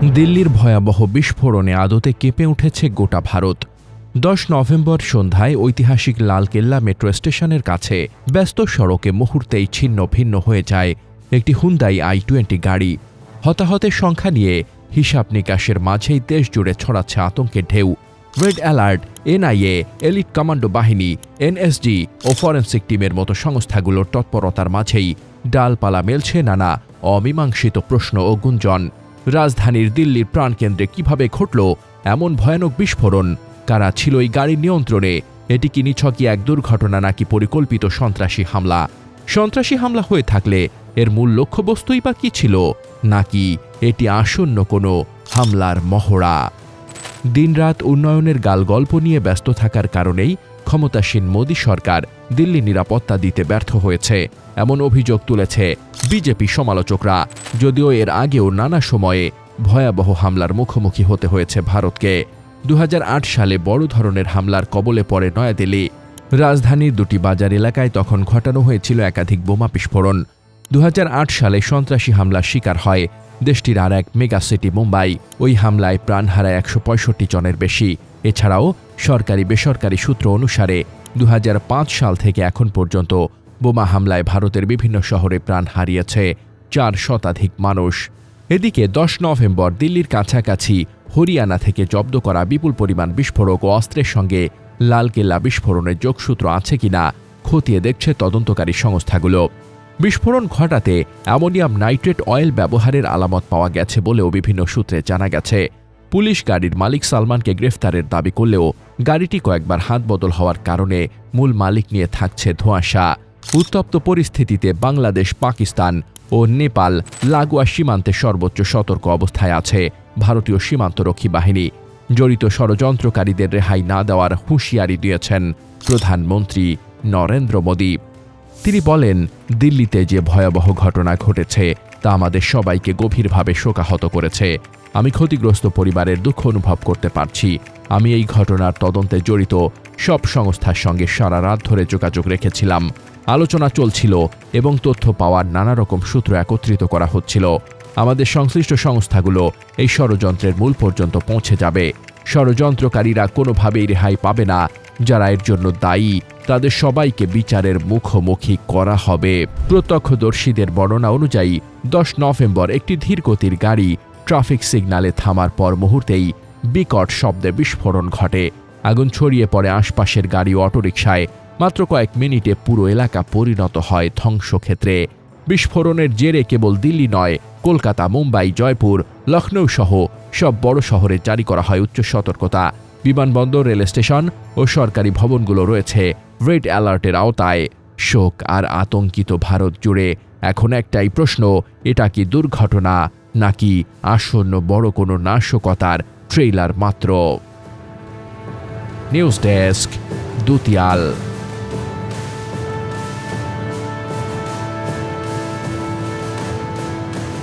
দিল্লির ভয়াবহ বিস্ফোরণে আদতে কেঁপে উঠেছে গোটা ভারত। দশ নভেম্বর সন্ধ্যায় ঐতিহাসিক লালকেল্লা মেট্রো স্টেশনের কাছে ব্যস্ত সড়কে মুহূর্তেই ছিন্ন ভিন্ন হয়ে যায় একটি হুন্দাই আই টোয়েন্টি গাড়ি। হতাহতের সংখ্যা নিয়ে হিসাব নিকাশের মাঝেই দেশ জুড়ে ছড়াচ্ছে আতঙ্কের ঢেউ। Red alert, NIA, elite commando বাহিনী, এনএসডি ও ফরেন্সিক টিমের মতো সংস্থাগুলোর তৎপরতার মাঝেই ডালপালা মেলছে নানা অমীমাংসিত প্রশ্ন ও গুঞ্জন। রাজধানীর দিল্লির প্রাণকেন্দ্রে কীভাবে ঘটল এমন ভয়ানক বিস্ফোরণ? কারা ছিল এই গাড়ির নিয়ন্ত্রণে? এটি কি নিছকই এক দুর্ঘটনা নাকি পরিকল্পিত সন্ত্রাসী হামলা? সন্ত্রাসী হামলা হয়ে থাকলে এর মূল লক্ষ্যবস্তুই বা কি ছিল? নাকি এটি আসন্ন কোনো হামলার মহড়া? দিনরাত উন্নয়নের গালগল্প নিয়ে ব্যস্ত থাকার কারণেই ক্ষমতাসীন মোদী সরকার দিল্লি নিরাপত্তা দিতে ব্যর্থ হয়েছে। এমন অভিযোগ তুলেছে বিজেপি সমালোচকরা। যদিও এর আগেও নানা সময়ে ভয়াবহ হামলার মুখোমুখি হতে হয়েছে ভারতকে। দু হাজার আট সালে বড় ধরনের হামলার কবলে পড়ে নয়াদিল্লি। রাজধানীর দুটি বাজার এলাকায় তখন ঘটানো হয়েছিল একাধিক বোমা বিস্ফোরণ। দু হাজার আট সালে সন্ত্রাসী হামলার শিকার হয় দেশটির আর এক মেগা সিটি মুম্বাই। ওই হামলায় প্রাণ হারায় একশো পঁয়ষট্টি জনের বেশি। এছাড়াও সরকারি বেসরকারি সূত্র অনুসারে দু হাজার পাঁচ সাল থেকে এখন পর্যন্ত বোমা হামলায় ভারতের বিভিন্ন শহরে প্রাণ হারিয়েছে চার শতাধিক মানুষ। এদিকে দশ নভেম্বর দিল্লির কাছাকাছি হরিয়ানা থেকে জব্দ করা বিপুল পরিমাণ বিস্ফোরক ও অস্ত্রের সঙ্গে লালকেল্লা বিস্ফোরণের যোগসূত্র আছে কিনা খতিয়ে দেখছে তদন্তকারী সংস্থাগুলো। বিস্ফোরণ ঘটাতে অ্যামোনিয়াম নাইট্রেট অয়েল ব্যবহারের আলামত পাওয়া গেছে বলেও বিভিন্ন সূত্রে জানা গেছে। পুলিশ গাড়ির মালিক সালমানকে গ্রেফতারের দাবি করলেও গাড়িটি কয়েকবার হাত বদল হওয়ার কারণে মূল মালিক নিয়ে থাকছে ধোঁয়াশা। উত্তপ্ত পরিস্থিতিতে বাংলাদেশ, পাকিস্তান ও নেপাল লাগোয়া সীমান্তে সর্বোচ্চ সতর্ক অবস্থায় আছে ভারতীয় সীমান্তরক্ষী বাহিনী। জড়িত ষড়যন্ত্রকারীদের রেহাই না দেওয়ার হুঁশিয়ারি দিয়েছেন প্রধানমন্ত্রী নরেন্দ্র মোদী। তিনি বলেন, দিল্লিতে যে ভয়াবহ ঘটনা ঘটেছে, তা আমাদের সবাইকে গভীরভাবে শোকাহত করেছে। আমি ক্ষতিগ্রস্ত পরিবারের দুঃখ অনুভব করতে পারছি। আমি এই ঘটনার তদন্তে জড়িত। সব সংস্থার সঙ্গে সারা রাত ধরে যোগাযোগ রেখেছিলাম। আলোচনা চলছিল এবং তথ্য পাওয়ার নানা রকম সূত্র একত্রিত করা হচ্ছিল। আমাদের সংশ্লিষ্ট সংস্থাগুলো এই ষড়যন্ত্রের মূল পর্যন্ত পৌঁছে যাবে। ষড়যন্ত্রকারীরা কোনোভাবেই রেহাই পাবে না। যারা এর জন্য দায়ী, তাদের সবাইকে বিচারের মুখোমুখি করা হবে। প্রত্যক্ষদর্শীদের বর্ণনা অনুযায়ী, দশ নভেম্বর একটি ধীরগতির গাড়ি ট্রাফিক সিগন্যালে থামার পর মুহূর্তেই বিকট শব্দে বিস্ফোরণ ঘটে। আগুন ছড়িয়ে পড়ে আশপাশের গাড়ি অটোরিকশায়। মাত্র কয়েক মিনিটে পুরো এলাকা পরিণত হয় ধ্বংসক্ষেত্রে। বিস্ফোরণের জেরে কেবল দিল্লি নয়, কলকাতা, মুম্বাই, জয়পুর লখনৌ সহ সব বড় শহরে জারি করা হয় উচ্চ সতর্কতা। বিমানবন্দর রেল স্টেশন ও সরকারি ভবনগুলো রয়েছে। রেড অ্যালার্টের আওতায়। শোক আর আতঙ্কিত ভারত জুড়ে এখন একটাই প্রশ্ন, এটা কি দুর্ঘটনা নাকি আসন্ন বড় কোনো নাশকতার ট্রেইলার মাত্র? News desk, দুতিয়াল।